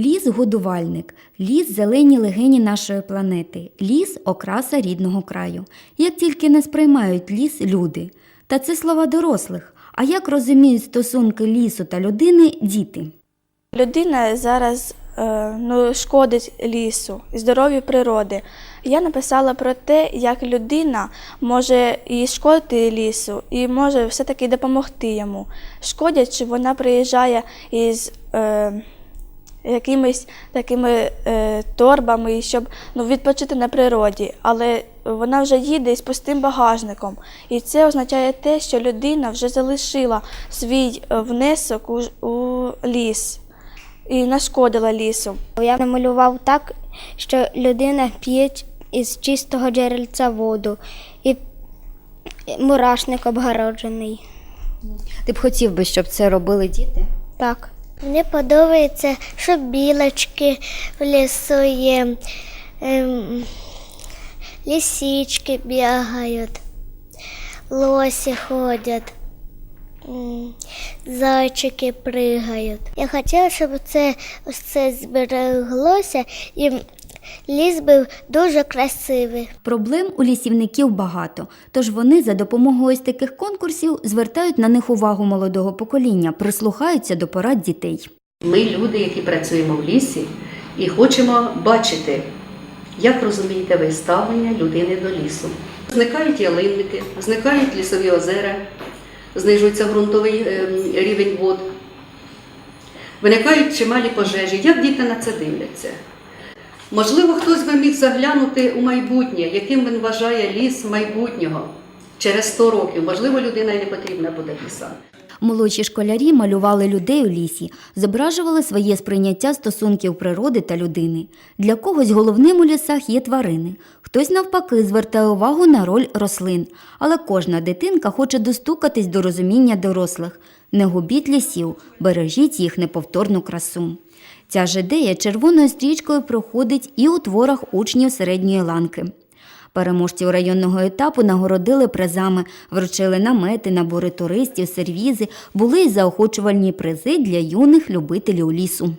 Ліс годувальник, ліс зелені легені нашої планети, ліс окраса рідного краю. Як тільки не сприймають ліс люди. Та це слова дорослих. А як розуміють стосунки лісу та людини діти? Людина зараз е, ну, шкодить лісу здоров'ю природи. Я написала про те, як людина може і шкодити лісу, і може все-таки допомогти йому. Шкодячи, вона приїжджає із е, якимись такими е, торбами, щоб ну, відпочити на природі, але вона вже їде із пустим багажником. І це означає те, що людина вже залишила свій е, внесок у, у ліс і нашкодила лісу. Я намалював так, що людина п'є із чистого джерельця воду і мурашник обгороджений. Ти б хотів би, щоб це робили діти? Так. Мені подобається, що білочки в лісу є, ем, лісічки бігають, лосі ходять, зайчики пригають. Я хотіла, щоб це, все збереглося і ліс був дуже красивий. Проблем у лісівників багато, тож вони за допомогою ось таких конкурсів звертають на них увагу молодого покоління, прислухаються до порад дітей. Ми люди, які працюємо в лісі, і хочемо бачити, як розумієте ви ставлення людини до лісу. Зникають ялинники, зникають лісові озера, знижується ґрунтовий ем, рівень вод, виникають чималі пожежі. Як діти на це дивляться? Можливо, хтось би міг заглянути у майбутнє, яким він вважає ліс майбутнього через 100 років. Можливо, людина і не потрібна буде лісам. Молодші школярі малювали людей у лісі, зображували своє сприйняття стосунків природи та людини. Для когось головним у лісах є тварини, хтось навпаки звертає увагу на роль рослин, але кожна дитинка хоче достукатись до розуміння дорослих. Не губіть лісів, бережіть їх неповторну красу. Ця ж ідея червоною стрічкою проходить і у творах учнів середньої ланки. Переможців районного етапу нагородили призами, вручили намети, набори туристів, сервізи, були й заохочувальні призи для юних любителів лісу.